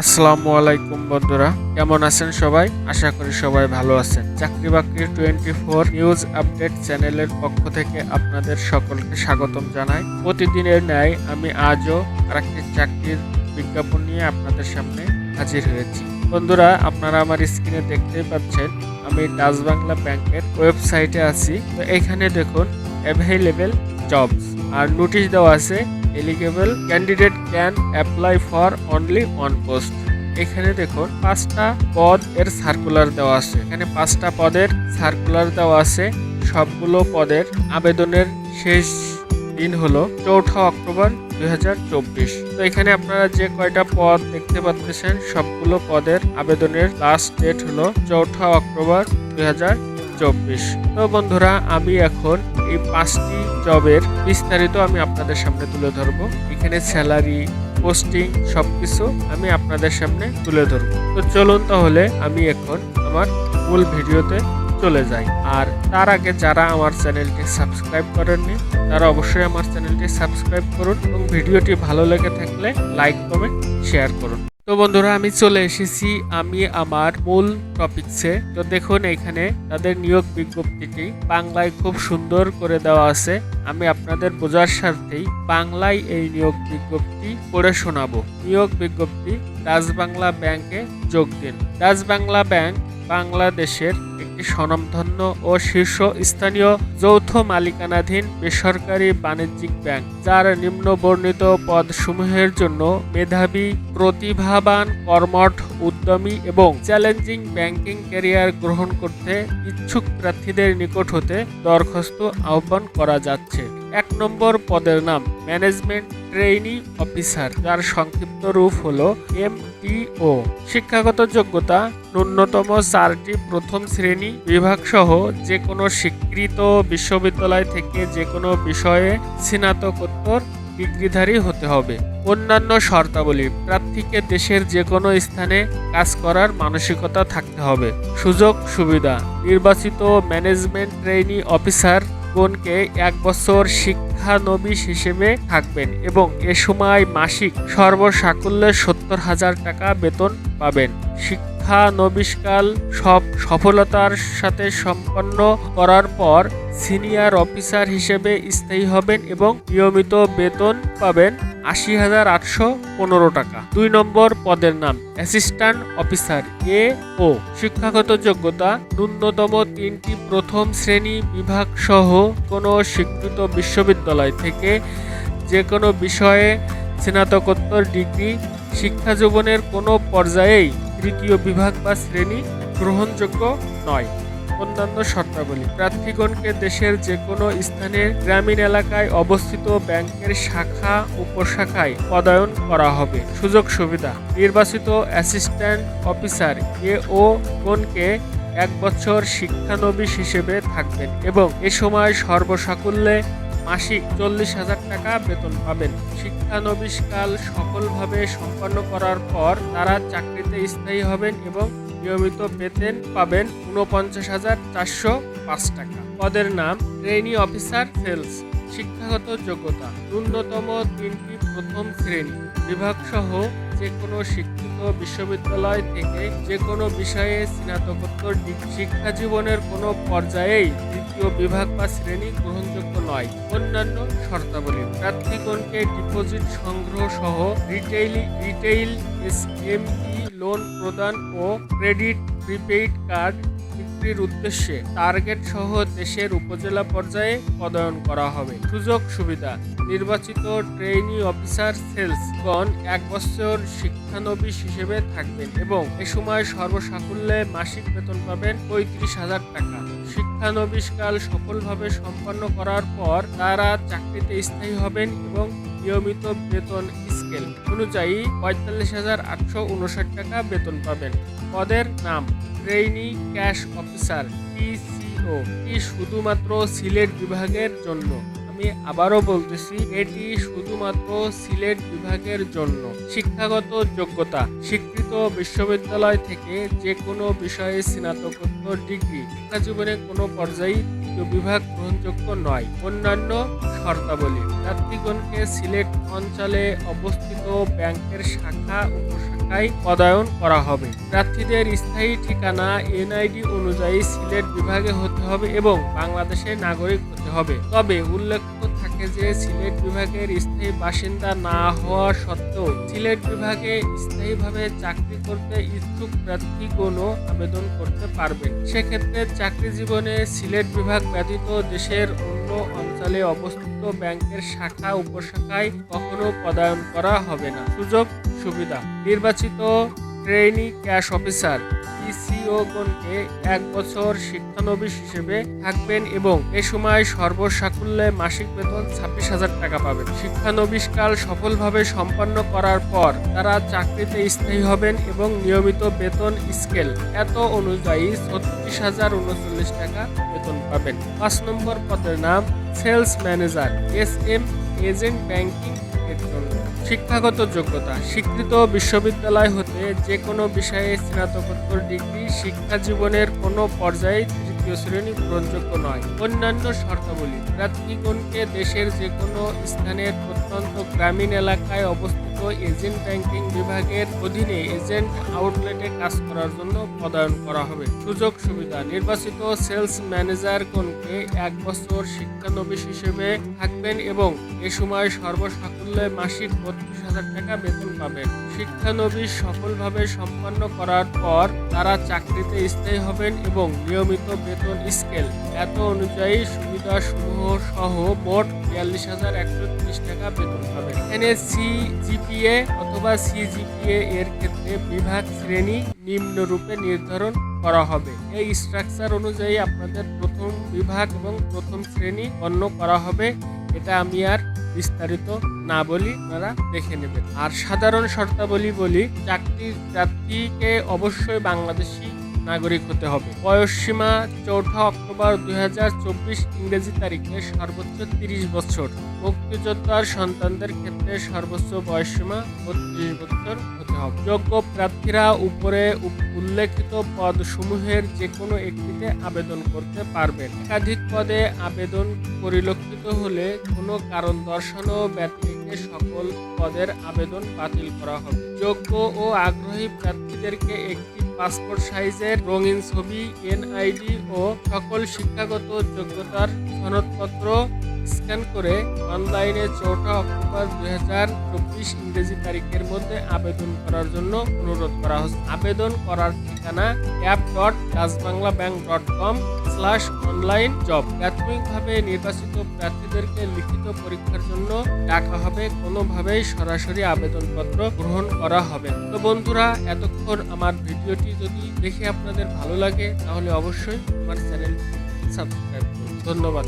আসসালামু আলাইকুম বন্ধুরা, কেমন আছেন সবাই? আশা করি সবাই ভালো আছেন। চাকরি বাকরি টোয়েন্টি ফোর নিউজ আপডেট চ্যানেলের পক্ষ থেকে আপনাদের সকলকে স্বাগতম জানাই। প্রতিদিনের ন্যায় আমি আজও আরেকটি চাকরির বিজ্ঞাপন নিয়ে আপনাদের সামনে হাজির হয়েছি। বন্ধুরা, আপনারা আমার স্ক্রিনে দেখতেই পাচ্ছেন, আমি ডাচ বাংলা ব্যাংকের ওয়েবসাইটে আছি। তো এখানে দেখুন অ্যাভেলেবেল জবস আর নোটিশ দেওয়া আছে eligible candidate can apply for only one post এখানে দেখুন, পাঁচটা পদ এর সার্কুলার দেওয়া আছে। এখানে পাঁচটা পদের সার্কুলার দেওয়া আছে। সবগুলো পদের আবেদনের শেষ দিন হলো চৌঠা অক্টোবর দুই হাজার চব্বিশ। তো এখানে আপনারা যে কয়টা পদ দেখতে পাচ্ছেন, সবগুলো পদের আবেদনের লাস্ট ডেট হলো চৌঠা অক্টোবর দুই চব্বিশ। তো বন্ধুরা, আমি এখন এই পাঁচটি জবের বিস্তারিত আমি আপনাদের সামনে তুলে ধরবো। এখানে স্যালারি, পোস্টিং, সবকিছু আমি আপনাদের সামনে তুলে ধরবো। তো চলুন তাহলে আমি এখন আমার মূল ভিডিওতে চলে যাই। আর তার আগে যারা আমার চ্যানেলটি সাবস্ক্রাইব করেননি, তারা অবশ্যই আমার চ্যানেলটি সাবস্ক্রাইব করুন এবং ভিডিওটি ভালো লেগে থাকলে লাইক, কমেন্ট, শেয়ার করুন। তো বন্ধুরা, আমি চলে এসেছি আমি, আমার মূল টপিকসে তো দেখুন এখানে তাদের নিয়োগ বিজ্ঞপ্তিটি বাংলায় খুব সুন্দর করে দেওয়া আছে। আমি আপনাদের বোঝার স্বার্থেই বাংলায় এই নিয়োগ বিজ্ঞপ্তি পড়ে শোনাবো। নিয়োগ বিজ্ঞপ্তি ডাচ বাংলা ব্যাংকে যোগ দিন। ডাচ বাংলা ব্যাংক বাংলাদেশের একটি স্বনামধন্য ও শীর্ষ স্থানীয় যৌথ মালিকানাধীন বেসরকারি বাণিজ্যিক ব্যাংক, যার নিম্ন বর্ণিত পদসমূহের জন্য মেধাবী, প্রতিভাবান, কর্মঠ, উদ্যমী এবং চ্যালেঞ্জিং ব্যাংকিং ক্যারিয়ার গ্রহণ করতে ইচ্ছুক প্রার্থীদের নিকট হতে দরখাস্ত আহ্বান করা যাচ্ছে। এক নম্বর পদের নাম ম্যানেজমেন্ট ট্রেইনি অফিসার যার সংক্ষিপ্ত রূপ হলো এমটিও শিক্ষাগত যোগ্যতা, ন্যূনতম চারটি প্রথম শ্রেণি বিভাগ সহ যে কোনো স্বীকৃত বিশ্ববিদ্যালয় থেকে যে কোনো বিষয়ে স্নাতকোত্তর ডিগ্রিধারী হতে হবে। অন্যান্য শর্তাবলী, প্রার্থীকে দেশের যে কোনো স্থানে কাজ করার মানসিকতা থাকতে হবে। সুযোগ সুবিধা নির্বাচিত ম্যানেজমেন্ট ট্রেইনি অফিসার গণকে এক বছর শিক্ষানবিশ হিসেবে থাকবেন এবং এ সময় মাসিক সর্বসাকুল্যে সত্তর হাজার টাকা বেতন পাবেন। শিক্ষানবিশকাল সব সফলতার সাথে সম্পন্ন করার পর সিনিয়র অফিসার হিসেবে স্থায়ী হবেন এবং নিয়মিত বেতন পাবেন আশি হাজার আটশো পনেরো টাকা। দুই নম্বর পদের নাম, অ্যাসিস্ট্যান্ট অফিসার, এ ও। শিক্ষাগত যোগ্যতা, ন্যূনতম তিনটি প্রথম শ্রেণি বিভাগ সহ কোনো স্বীকৃত বিশ্ববিদ্যালয় থেকে যে কোনো বিষয়ে স্নাতকোত্তর ডিগ্রি, শিক্ষা জীবনের কোনো পর্যায়েই তৃতীয় বিভাগ বা শ্রেণি গ্রহণযোগ্য নয়। অন্যান্য শর্তাবলী, প্রার্থীগণকে দেশের যে কোনো স্থানের গ্রামীণ এলাকায় অবস্থিত ব্যাংকের শাখা উপশাখায় পদায়ন করা হবে। সুযোগ সুবিধা, নির্বাচিত অ্যাসিস্ট্যান্ট অফিসার, এ ও গণকে এক বছর শিক্ষানবিশ হিসেবে থাকবেন এবং এ সময় সর্বসাকুল্যে মাসিক চল্লিশ হাজার টাকা বেতন পাবেন। শিক্ষানবিশকাল সফলভাবে সম্পন্ন করার পর তারা চাকরিতে স্থায়ী হবেন এবং নিয়মিত বেতন পাবেন উনপঞ্চাশ হাজার চারশো পাঁচ টাকা। পদের নাম ট্রেনি অফিসার সেলস। শিক্ষাগত যোগ্যতা। ন্যূনতম তিনটি প্রথম শ্রেণি। বিভাগ সহ যে কোনো শিক্ষিত বিশ্ববিদ্যালয় থেকে যে কোনো বিষয়ে স্নাতকোত্তর শিক্ষা জীবনের কোনো পর্যায়েই দ্বিতীয় বিভাগ বা শ্রেণি গ্রহণযোগ্য নয়। অন্যান্য শর্তাবলী, প্রার্থীগণকে ডিপোজিট সংগ্রহ সহ রিটেইল রিটেইল এস লোন প্রদান ও ক্রেডিট, প্রিপেইড কার্ড বিক্রির উদ্দেশ্যে টার্গেট সহ দেশের উপজেলা পর্যায়ে পদায়ন করা হবে। সুযোগ সুবিধা, নির্বাচিত ট্রেনি অফিসার সেলসগণ এক বছর শিক্ষানবিশ হিসেবে থাকবেন এবং এ সময় সর্বসাকুল্যে মাসিক বেতন পাবেন পঁয়ত্রিশ হাজার টাকা। শিক্ষানবিশকাল সফলভাবে সম্পন্ন করার পর তারা চাকরিতে স্থায়ী হবেন এবং নিয়মিত বেতন স্কেল অনুযায়ী পঁয়তাল্লিশ হাজার আটশো উনষাট টাকা বেতন পাবেন। পদের নাম ট্রেইনি ক্যাশ অফিসার টিসিও এটি শুধুমাত্র সিলেট বিভাগের জন্য। আমি আবারও বলতেছি, এটি শুধুমাত্র সিলেট বিভাগের জন্য। শিক্ষাগত যোগ্যতা, স্বীকৃত বিশ্ববিদ্যালয় থেকে যে কোনো বিষয়ে স্নাতকোত্তর ডিগ্রি। শিক্ষা জীবনে কোনো পর্যায়ে বিভাগ গ্রহণযোগ্য নয়। অন্যান্য শর্তাবলী, প্রার্থীগণকে সিলেট অঞ্চলে অবস্থিত ব্যাংকের শাখা উপশাখা এলাকায় পদায়ন করা হবে। প্রার্থীদের স্থায়ী ঠিকানা এনআইডি অনুযায়ী সিলেট বিভাগে হতে হবে এবং বাংলাদেশের নাগরিক হতে হবে। তবে উল্লেখ্য থাকে যে, সিলেট বিভাগের স্থায়ী বাসিন্দা না হওয়া সত্ত্বেও সিলেট বিভাগে স্থায়ীভাবে চাকরি করতে ইচ্ছুক প্রার্থীগণও আবেদন করতে পারবেন সেক্ষেত্রে চাকরি জীবনে সিলেট বিভাগ ব্যতীত দেশের অন্য অঞ্চলে অবস্থিত ব্যাংকের শাখা, উপশাখায় কখনো পদায়ন করা হবে না। সুযোগ সুবিধা। নির্বাচিত ট্রেনি ক্যাশ অফিসার ইসিওগণকে এক বছর শিক্ষানবিশ হিসেবে থাকবেন এবং এ সময় সর্বসাকুল্যে মাসিক বেতন ছাব্বিশ হাজার টাকা পাবেন। শিক্ষানবিশকাল সফলভাবে সম্পন্ন করার পর তারা চাকরিতে স্থায়ী হবেন এবং নিয়মিত বেতন স্কেল এত অনুযায়ী ছত্রিশ হাজার উনচল্লিশ টাকা বেতন পাবেন। পাঁচ নম্বর পদের নাম sales manager, S M agent banking এর জন্য। শিক্ষাগত যোগ্যতা। স্বীকৃত বিশ্ববিদ্যালয় হতে যে কোনো বিষয়ে স্নাতকোত্তর ডিগ্রি শিক্ষা জীবনের কোনো পর্যায়ে তৃতীয় শ্রেণি গ্রহণযোগ্য নয়। অন্যান্য শর্তাবলী প্রার্থীগণকে দেশের যে কোনো স্থানের প্রত্যন্ত গ্রামীণ এলাকায় অবস্থিত এজেন্ট ব্যাংকিং বিভাগের অধীনে এজেন্ট আউটলেটে কাজ করার জন্য পদায়ন করা হবে। সুযোগ সুবিধা, নির্বাচিত সেলস ম্যানেজারগণকে এক বছর শিক্ষানবিশ হিসেবে থাকবেন এবং এ সময় সর্বসাকুল্যে মাসিক বত্রিশ হাজার টাকা বেতন পাবেন। শিক্ষানবিশ সফলভাবে সম্পন্ন করার পর তারা চাকরিতে স্থায়ী হবেন এবং নিয়মিত বেতন স্কেল এত অনুযায়ী সুবিধা সমূহ সহ মোট বিয়াল্লিশ হাজার একশো টাকা বেতন পাবেন। এখানে সি জিপিএ অথবা সিজিপিএ এর ক্ষেত্রে বিভাগ শ্রেণি নিম্নরূপে নির্ধারণ করা হবে। এই স্ট্রাকচার অনুযায়ী আপনাদের প্রথম বিভাগ এবং প্রথম শ্রেণি গণ্য করা হবে। এটা আমি আর বিস্তারিত না বলি, আপনারা দেখে নেবেন। আর সাধারণ শর্তাবলী বলি চাকরির প্রার্থীকে অবশ্যই বাংলাদেশি নাগরিক হতে হবে। বয়সসীমা চৌঠা অক্টোবর দুই ইংরেজি তারিখে সর্বোচ্চ তিরিশ বছর। মুক্তিযোদ্ধার সন্তানদের ক্ষেত্রে সর্বোচ্চ বয়সসীমা বত্রিশ বছর হতে হবে। যোগ্য প্রার্থীরা উপরে উপ- উল্লেখিত পদসমূহের যে কোনো একটিতে আবেদন করতে পারবেন। একাধিক পদে আবেদন পরিলক্ষিত হলে কোনো কারণ দর্শানো ব্যতিরেকে সকল পদের আবেদন বাতিল করা হবে। যোগ্য ও আগ্রহী প্রার্থীদেরকে একটি পাসপোর্ট সাইজের রঙিন ছবি, এনআইডি ও সকল শিক্ষাগত যোগ্যতার সনদপত্র স্ক্যান করে অনলাইনে চৌঠা অক্টোবর দুই হাজার চব্বিশ ইংরেজি তারিখের মধ্যে আবেদন করার জন্য অনুরোধ করা হচ্ছে। আবেদন করার ঠিকানা app dot Dutch Bangla bank dot com slash online job প্রাথমিকভাবে নির্বাচিত প্রার্থীদেরকে লিখিত পরীক্ষার জন্য ডাকা হবে। কোনোভাবেই সরাসরি আবেদনপত্র গ্রহণ করা হবে তো বন্ধুরা, এতক্ষণ আমার ভিডিওটি যদি দেখে আপনাদের ভালো লাগে, তাহলে অবশ্যই আমার চ্যানেল সাবস্ক্রাইব করুন। ধন্যবাদ।